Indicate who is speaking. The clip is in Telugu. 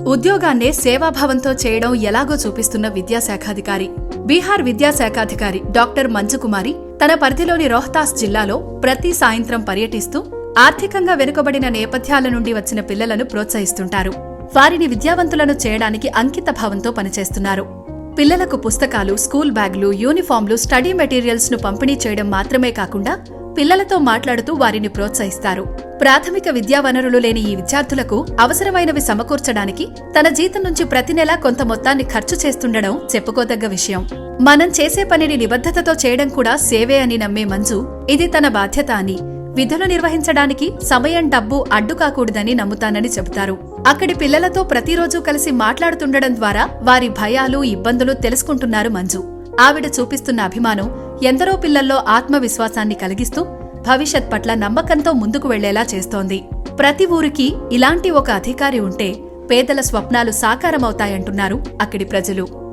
Speaker 1: ఉద్యోగాన్నే సేవాభావంతో చేయడం ఎలాగో చూపిస్తున్న విద్యాశాఖాధికారి. బీహార్ విద్యాశాఖాధికారి డాక్టర్ మంజుకుమారి తన పరిధిలోని రోహ్తాస్ జిల్లాలో ప్రతి సాయంత్రం పర్యటిస్తూ ఆర్థికంగా వెనుకబడిన నేపథ్యాల నుండి వచ్చిన పిల్లలను ప్రోత్సహిస్తుంటారు. వారిని విద్యావంతులను చేయడానికి అంకిత భావంతో పనిచేస్తున్నారు. పిల్లలకు పుస్తకాలు స్కూల్ బ్యాగులు యూనిఫామ్లు స్టడీ మెటీరియల్స్ను పంపిణీ చేయడం మాత్రమే కాకుండా పిల్లలతో మాట్లాడుతూ వారిని ప్రోత్సహిస్తారు. ప్రాథమిక విద్యా వనరులు లేని ఈ విద్యార్థులకు అవసరమైనవి సమకూర్చడానికి తన జీతం నుంచి ప్రతి నెలా కొంత మొత్తాన్ని ఖర్చు చేస్తుండడం చెప్పుకోదగ్గ విషయం. మనం చేసే పనిని నిబద్ధతతో చేయడం కూడా సేవే అని నమ్మే మంజు ఇది తన బాధ్యత అని. విధులు నిర్వహించడానికి సమయం డబ్బు అడ్డు కాకూడదని నమ్ముతానని చెబుతారు. అక్కడి పిల్లలతో ప్రతిరోజు కలిసి మాట్లాడుతుండడం ద్వారా వారి భయాలు ఇబ్బందులు తెలుసుకుంటున్నారు మంజు. ఆవిడ చూపిస్తున్న అభిమానం ఎందరో పిల్లల్లో ఆత్మవిశ్వాసాన్ని కలిగిస్తూ భవిష్యత్ పట్ల నమ్మకంతో ముందుకు వెళ్ళేలా చేస్తోంది. ప్రతి ఊరికి ఇలాంటి ఒక అధికారి ఉంటే పేదల స్వప్నాలు సాకారమవుతాయంటున్నారు అక్కడి ప్రజలు.